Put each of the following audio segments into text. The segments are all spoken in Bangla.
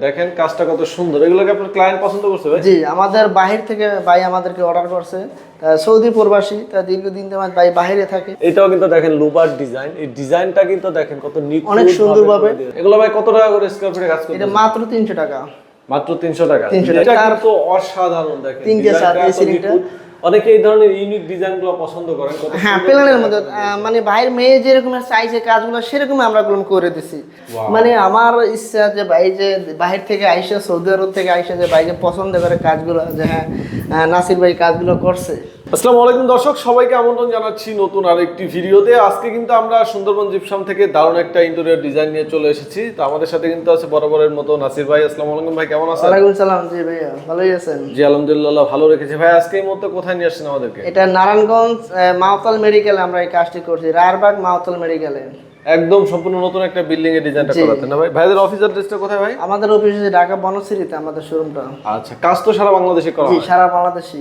দেখেন কাজটা কত সুন্দর। এগুলোকে আপনার ক্লায়েন্ট পছন্দ করছে ভাই? জি আমাদের বাহির থেকে ভাই আমাদেরকে অর্ডার করছে। সৌদি প্রবাসী তা দীর্ঘদিন তোমার ভাই বাইরে থাকে। এটাও কিন্তু দেখেন লুবার ডিজাইন। এই ডিজাইনটা কিন্তু দেখেন কত নিখুঁত অনেক সুন্দরভাবে। করে এগুলো ভাই কত টাকা করে স্কয়ার ফিটে কাজ করতে এটা মাত্র তিনশো টাকা। মাত্র 300 টাকা। 300 টাকা। তার- অসাধারণ দেখেন। তিনটে সাত, এই। অনেকে এই ধরনের ইউনিক ডিজাইনগুলো পছন্দ করেন হ্যাঁ প্ল্যানের মধ্যে মানে ভাইয়ের মেয়ে যেরকম চাইছে কাজগুলো সেরকম আমরা গুলো করে দিছি। মানে আমার ইচ্ছা যে ভাই যে বাহির থেকে আইসা সৌদি আরব থেকে আইসা যে ভাই যে পছন্দ করে কাজগুলো যে হ্যাঁ নাসির ভাই কাজগুলো করছে। আসসালামু আলাইকুম দর্শক সবাইকে আমন্ত্রণ জানাচ্ছি নতুন আরেকটি ভিডিওতে। আজকে কিন্তু আমরা সুন্দরবন জিপসাম থেকে দারুণ একটা ইন্টেরিয়র ডিজাইন নিয়ে চলে এসেছি। তো আমাদের সাথে কিন্তু আছে বরাবরের মতো নাসির ভাই। আসসালামু আলাইকুম ভাই কেমন আছেন? ওয়ালাইকুম সালাম জি ভাইয়া ভালোই আছেন? জি আলহামদুলিল্লাহ ভালো রেখেছি। ভাই আজকে এই মুহূর্তে কোথায় নিয়ে আসছেন আমাদেরকে? এটা নারায়ণগঞ্জ মাওতাল মেডিকেলে আমরা এই কাজটি করছি রায়বাগ মাওতাল মেডিকেলে একদম সম্পূর্ণ নতুন একটা বিল্ডিং এর ডিজাইনটা জি। করাতে না ভাই। ভাইদের অফিস অ্যাড্রেসটা কোথায় ভাই? আমাদের অফিস ঢাকা বনশ্রীতে আমাদের শোরুমটা আচ্ছা কাজ তো সারা বাংলাদেশে করা জি হয়। সারা বাংলাদেশি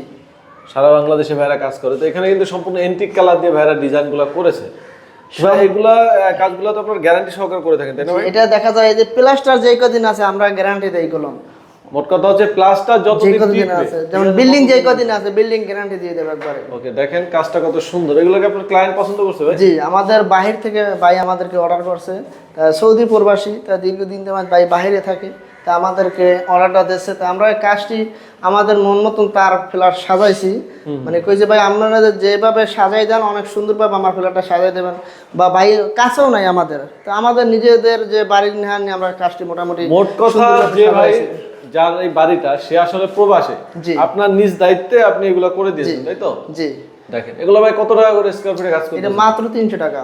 সারা বাংলাদেশে ভাইরা কাজ করে। তো এখানে কিন্তু সম্পূর্ণ এন্টিক কালার দিয়ে ভাইরা ডিজাইনগুলো করেছে। ভাই এগুলা কাজগুলো তো আপনার গ্যারান্টি সহকারে করে থাকেন তাই না এটা দেখা যায় যে প্লাস্টার যেই কদিন আছে আমরা গ্যারান্টি দেই কলম। মোট কথা হচ্ছে প্লাসটা যে যতদিন কদিন আছে যেমন বিল্ডিং যে কদিন আছে বিল্ডিং গ্যারান্টি দিয়ে দেবে একবারে। ওকে দেখেন কাজটা কত সুন্দর। এগুলোকে আপনার ক্লায়েন্ট পছন্দ করছে ভাই? জি আমাদের বাহির থেকে ভাই আমাদেরকে অর্ডার করছে। সৌদি প্রবাসী তা দীর্ঘদিন তোমার ভাই বাইরে থাকে। তা আমাদেরকে অর্ডারটা দিচ্ছে তা আমরা কাজটি আমাদের মন মতন তার ফ্ল্যাট সাজাইছি। মানে কই যে ভাই আপনারা যেভাবে সাজাই দেন অনেক সুন্দরভাবে আমার ফ্ল্যাটটা সাজাই দেবেন। বা ভাই কাছেও নাই আমাদের। তা আমাদের নিজেদের যে বাড়ির নেহার নিয়ে আমরা কাজটি মোটামুটি মোট কথা যে ভাই যার এই বাড়িটা সে আসলে প্রবাসে। আপনার নিজ দায়িত্বে আপনি এগুলো করে দিয়েছেন তাই তো? জি। দেখেন এগুলো ভাই কত টাকা করে স্কয়ার ফিটে কাজ করতে এটা মাত্র তিনশো টাকা।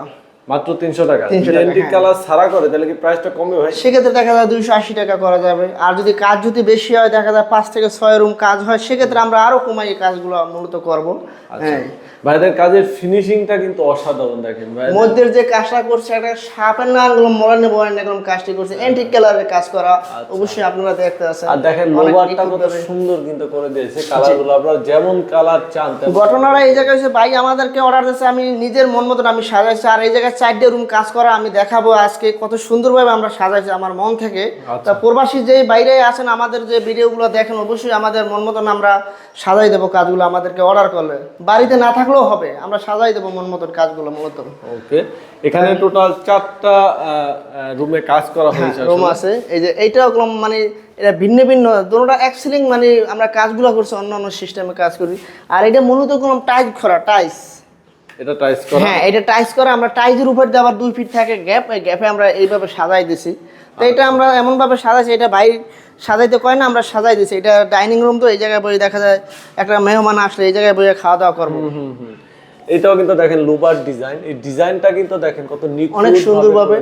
মাত্র তিনশো টাকা। 300 এন্টিক হ্যাঁ। কালার ছাড়া করে তাহলে কি প্রাইসটা কমবে ভাই? সেক্ষেত্রে দেখা যায় দুইশো আশি টাকা করা যাবে। আর যদি কাজ যদি বেশি হয় দেখা যায় পাঁচ থেকে ছয় রুম কাজ হয় সেক্ষেত্রে আমরা আরও কমাই এই কাজগুলো মূলত করব। আচ্ছা। হ্যাঁ। ভাইদের কাজের ফিনিশিংটা কিন্তু অসাধারণ দেখেন মধ্যের যে কাজটা করছে একটা সাপের না মরানি বয়ান এরকম কাজটি করছে। এন্টিক কালারের কাজ করা অবশ্যই আপনারা দেখতে আছেন। আর দেখেন কত সুন্দর কিন্তু করে দিয়েছে কালারগুলো আপনারা যেমন কালার চান ঘটনাটা এই জায়গায় ভাই আমাদেরকে অর্ডার দিয়েছে আমি নিজের মন মতন আমি সাজাইছি আর এই জায়গায় চারটে রুম কাজ করা আমি দেখাবো আজকে কত সুন্দরভাবে আমরা সাজাইছি আমার মন থেকে। আচ্ছা। তা প্রবাসী যে বাইরে আছেন আমাদের যে ভিডিওগুলো দেখেন অবশ্যই আমাদের মন মতন আমরা সাজাই দেবো কাজগুলো আমাদেরকে অর্ডার করলে। বাড়িতে না থাকলেও হবে আমরা সাজাই দেবো মন মতন কাজগুলো মূলত। ওকে এখানে টোটাল চারটা রুমে কাজ করা হয়েছে রুম আছে। এই যে এইটাও কোনো মানে এটা ভিন্ন ভিন্ন দুটোটা এক সিলিং মানে আমরা কাজগুলো করছি অন্য অন্য সিস্টেমে কাজ করি। আর এটা মূলত কোনো টাইস করা টাইস এটা টাইস করা। হ্যাঁ এটা টাইস করা। আমরা টাইজের উপর দিয়ে আবার দুই ফিট থাকে গ্যাপ এই গ্যাপে আমরা এইভাবে সাজাই দিছি। তো এটা আমরা এমনভাবে সাজাইছি এটা ভাই সাজাইতে কয় না আমরা সাজাই দিছি। এটা ডাইনিং রুম তো এই জায়গায় বসে দেখা যায় একটা মেহমান আসলে এই জায়গায় বসে খাওয়া দাওয়া করব হুম হুম। এটাও কিন্তু দেখেন লুবার ডিজাইন। এই ডিজাইনটা কিন্তু দেখেন কত অনেক সুন্দরভাবে।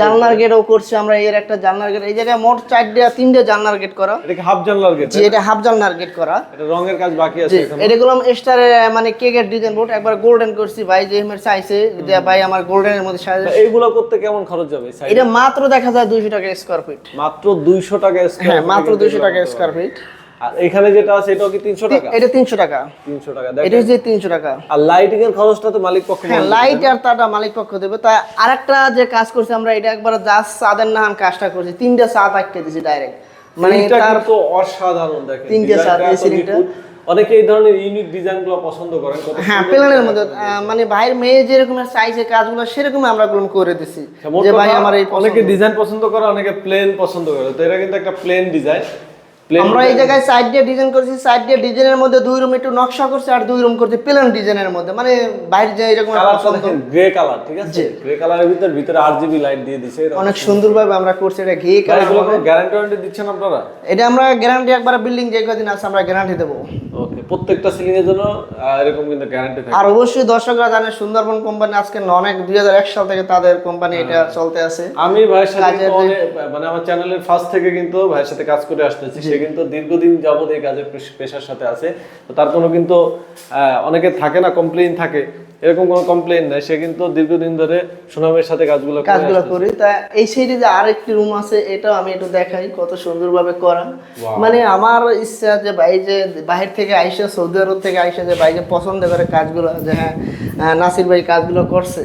জানলার গেটও করছি আমরা এর একটা জানলার গেট এই জায়গায় মোট চারটে তিনটে জানলার গেট করা। এটা হাফ জানলার গেট যে এটা হাফ জানলার গেট করা। এটা রঙের কাজ বাকি আছে জি এটা গুলো স্টারের মানে কেকের ডিজাইন বোর্ড একবার গোল্ডেন করছি ভাই যে হেমের চাইছে যে ভাই আমার গোল্ডেনের মধ্যে সাজে এইগুলো করতে কেমন খরচ যাবে এটা মাত্র দেখা যায় দুইশো টাকা স্কোয়ার ফিট মাত্র 200 টাকা স্কয়ার হ্যাঁ মাত্র দুইশো টাকা স্কোয়ার ফিট আর এখানে যেটা আছে এটাও কি 300 টাকা? এটা তিনশো টাকা। 300 টাকা এটা দেখেন। হচ্ছে তিনশো টাকা। আর লাইটিং এর খরচটা তো মালিক পক্ষ হ্যাঁ লাইট আর তারটা মালিক পক্ষ দেবে। তা আরেকটা যে কাজ করছি আমরা এটা একবার জাস্ট নাহান কাজটা করছি। তিনটা চাঁদ আটকে দিছি ডাইরেক্ট মানে তার কিন্তু অসাধারণ দেখেন। তিনটে সাত, এই সিলিংটা। অনেকে এই ধরনের ইউনিক ডিজাইনগুলো পছন্দ করেন হ্যাঁ প্ল্যানের মধ্যে মানে ভাইয়ের মেয়ে যেরকম চাইছে কাজগুলো সেরকম আমরা গুলো করে দিছি। আচ্ছা, যে ভাই আমার এই অনেকে ডিজাইন পছন্দ করে অনেকে প্লেন পছন্দ করে। তো এটা কিন্তু একটা প্লেন ডিজাইন আমরা এই জায়গায় সাইড দিয়ে ডিজাইন করছি সাইড দিয়ে ডিজাইনের মধ্যে দুই রুম একটু নকশা করছি আর দুই রুম করছি প্লেন ডিজাইনের মধ্যে। মানে বাইরে যে এরকম গ্রে কালার ঠিক আছে? গ্রে কালারের ভিতর ভিতরে আরজিবি লাইট দিয়ে দিছে। অনেক সুন্দরভাবে আমরা করছি এটা ঘি কালার এগুলো গ্যারান্টি দিচ্ছেন আপনারা? এটা আমরা গ্যারান্টি একবার বিল্ডিং যে কদিন আছে আমরা গ্যারান্টি দেবো। ওকে প্রত্যেকটা সিলিং এর জন্য এরকম কিন্তু গ্যারান্টি থাকে। আর অবশ্যই দর্শকরা জানে সুন্দরবন কোম্পানি আজকে অনেক দুই সাল থেকে তাদের কোম্পানি এটা চলতে আছে। আমি ভাইয়ের সাথে মানে আমার চ্যানেলের ফার্স্ট থেকে কিন্তু ভাইয়ের সাথে কাজ করে আসতেছি। সে কিন্তু দীর্ঘদিন যাবত এই কাজের পেশার সাথে আছে। তো তার কোনো কিন্তু অনেকে থাকে না কমপ্লেইন থাকে। এরকম কোনো কমপ্লেইন নাই। সে কিন্তু দীর্ঘদিন ধরে সুনামের সাথে কাজগুলো কাজগুলো করি। তা এই সাইডে যে আরেকটি রুম আছে এটাও আমি একটু দেখাই কত সুন্দরভাবে করা। মানে আমার ইচ্ছা যে ভাই যে বাহির থেকে আইসা সৌদি আরব থেকে আইসা যে ভাই যে পছন্দ করে কাজগুলো যে হ্যাঁ নাসির ভাই কাজগুলো করছে।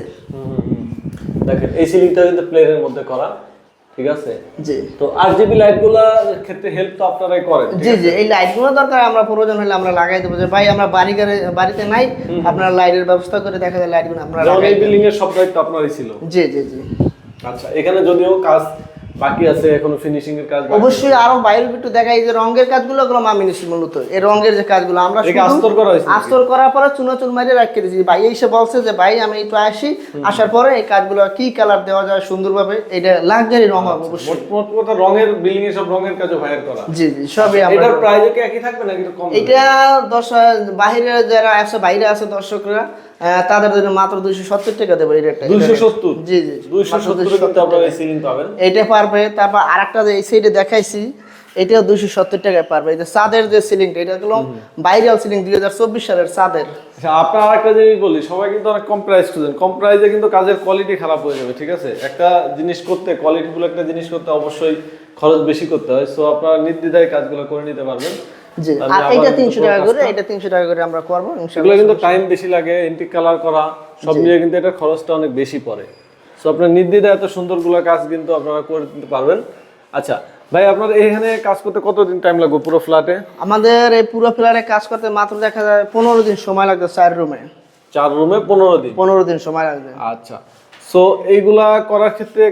দেখেন এই সিলিংটা কিন্তু প্লেনের মধ্যে করা। ঠিক আছে? জি। তো আরজিবি ক্ষেত্রে হেল্প তো আপনারাই করেন জি জি এই লাইটগুলো দরকার আমরা প্রয়োজন হলে আমরা লাগাই দেবো। যে ভাই আমরা বাড়ি করে বাড়িতে নাই আপনারা লাইটের ব্যবস্থা করে দেখা যায় লাইটগুলো আপনারা এই বিল্ডিং এর সব দায়িত্ব আপনারই ছিল? জি জি জি। আচ্ছা এখানে যদিও কাজ বাকি আছে এখনও ফিনিশিং এর কাজ অবশ্যই আরও বাইরে একটু দেখাই যে রঙের কাজগুলো নিছি মূলত। এই রঙের যে কাজগুলো আমরা শুধু আস্তর করা হয়েছে আস্তর করার পরে চুনো চুন মারিয়ে রাখতে দিয়েছি। ভাই এসে বলছে যে ভাই আমি একটু আসি। আসার পরে এই কাজগুলো কি কালার দেওয়া যায় সুন্দরভাবে এটা লাক্সারি রং হবে অবশ্যই। মোট মোট রঙের বিল্ডিং সব রঙের কাজও ভাইয়ের করা। জি জি সবই আমরা এটার প্রাইস কি একই থাকবে নাকি কম এটা দশ বাইরে যারা আছে বাইরে আছে দর্শকরা তাদের জন্য মাত্র দুইশো সত্তর টাকা দেবো এই রেটটা দুইশো সত্তর? জি জি। দুইশো সত্তর 270 কিন্তু আপনারা এই সিলিং পাবেন। এইটা পারবে তারপর আরেকটা যে এই সাইডে দেখাইছি এটাও দুইশো সত্তর টাকায় পারবে এই যে চাঁদের যে সিলিংটা এটা হলো বাইরেল সিলিং দুই হাজার চব্বিশ সালের চাঁদের। আচ্ছা আপনার আরেকটা জিনিস বলি সবাই কিন্তু অনেক কম প্রাইস খুঁজেন। কম প্রাইসে কিন্তু কাজের কোয়ালিটি খারাপ হয়ে যাবে ঠিক আছে? একটা জিনিস করতে কোয়ালিটিফুল একটা জিনিস করতে অবশ্যই খরচ বেশি করতে হয়। সো আপনারা নির্দ্বিধায় কাজগুলো করে নিতে পারবেন। জি। আর তিনশো পুরো টাকা করে এটা তিনশো টাকা করে আমরা করব এগুলো ইনশাআল্লাহ কিন্তু টাইম বেশি লাগে এন্টিক কালার করা সব মিলিয়ে কিন্তু এটা খরচটা অনেক বেশি পড়ে। সো আপনার নির্দ্বিধায় এত সুন্দরগুলো কাজ কিন্তু আপনারা করে দিতে পারবেন। আচ্ছা ভাই আপনার এখানে কাজ করতে কতদিন টাইম লাগবে পুরো ফ্ল্যাটে আমাদের এই পুরো ফ্ল্যাটে কাজ করতে মাত্র দেখা যায় পনেরো দিন সময় লাগবে চার রুমে চার রুমে পনেরো দিন? পনেরো দিন সময় লাগবে। আচ্ছা। সো এইগুলা করার ক্ষেত্রে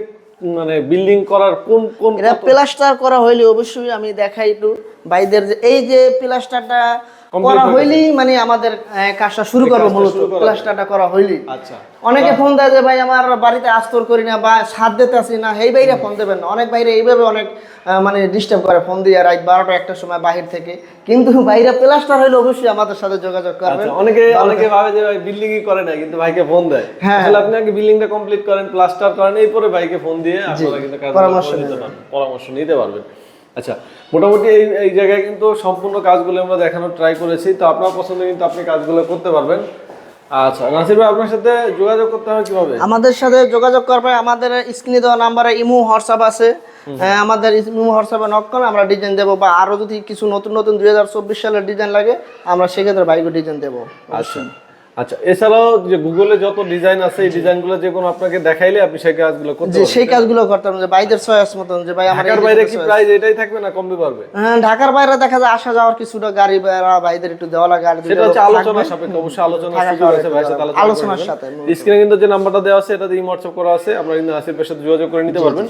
মানে বিল্ডিং করার কোন কোন এটা প্লাস্টার করা হইলে অবশ্যই আমি দেখাই একটু। ভাইদের যে এই যে প্লাস্টারটা করা হইলেই মানে আমাদের কাজটা শুরু করব মূলত প্লাস্টারটা করা হইলেই। আচ্ছা। অনেকে ফোন দেয় যে ভাই আমার বাড়িতে আস্তর করি না বা সাত দিতে আসি না। এই বাইরে ফোন দেবেন না। অনেক বাইরে এইভাবে অনেক মানে ডিস্টার্ব করে ফোন দিয়ে রাত বারোটা সময় বাহির থেকে। কিন্তু বাইরে প্লাস্টার হইলে অবশ্যই আমাদের সাথে যোগাযোগ করবেন। আচ্ছা অনেকে অনেকে ভাবে যে ভাই বিল্ডিং করে না কিন্তু ভাইকে ফোন দেয়। হ্যাঁ। আসলে আপনি আগে বিল্ডিংটা কমপ্লিট করেন প্লাস্টার করেন এই পরে ভাইকে ফোন দিয়ে আপনারা কিন্তু পরামর্শ নিতে পারবেন। পরামর্শ নিতে পারবেন। আচ্ছা মোটামুটি এই এই জায়গায় কিন্তু সম্পূর্ণ কাজগুলো আমরা দেখানোর ট্রাই করেছি তো আপনার পছন্দ কিন্তু আপনি কাজগুলো করতে পারবেন। আচ্ছা নাসির ভাই আপনার সাথে যোগাযোগ করতে হবে কীভাবে? আমাদের সাথে যোগাযোগ করবে আমাদের স্ক্রিনে দেওয়া নাম্বারে ইমো হোয়াটসঅ্যাপ আছে। হ্যাঁ, আমাদের ইমো হোয়াটসঅ্যাপে নক করে আমরা ডিজাইন দেবো বা আরও যদি কিছু নতুন নতুন দুই হাজার চব্বিশ সালের ডিজাইন লাগে আমরা সেক্ষেত্রে বাইকে ডিজাইন দেবো। আচ্ছা। আচ্ছা এছাড়াও যে গুগলে যত ডিজাইন আছে এই ডিজাইনগুলো যে কোনো আপনাকে দেখাইলে আপনি সেই কাজগুলো করতে পারবেন। সেই কাজগুলো যে বাইদের চয়েস মতন যে ভাই আমার ঢাকার বাইরে কি প্রাইস এটাই থাকবে না কমবে পারবে হ্যাঁ, ঢাকার বাইরে দেখা যায় আসা যাওয়ার কিছুটা গাড়ি ভাড়া ভাইদের একটু দেওয়া লাগে আর সেটা হচ্ছে আলোচনা সাপেক্ষে অবশ্যই আলোচনা সুযোগ আছে ভাইয়ের সাথে আলোচনার সাথে স্ক্রিনে কিন্তু যে নাম্বারটা দেওয়া আছে এটাতে করা আছে আপনারা কিন্তু আসিফের সাথে যোগাযোগ করে নিতে পারবেন।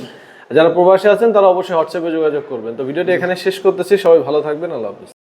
যারা প্রবাসী আছেন তারা অবশ্যই হোয়াটসঅ্যাপে যোগাযোগ করবেন। তো ভিডিওটি এখানে শেষ করতেছি সবাই ভালো থাকবেন আল্লাহ হাফিজ।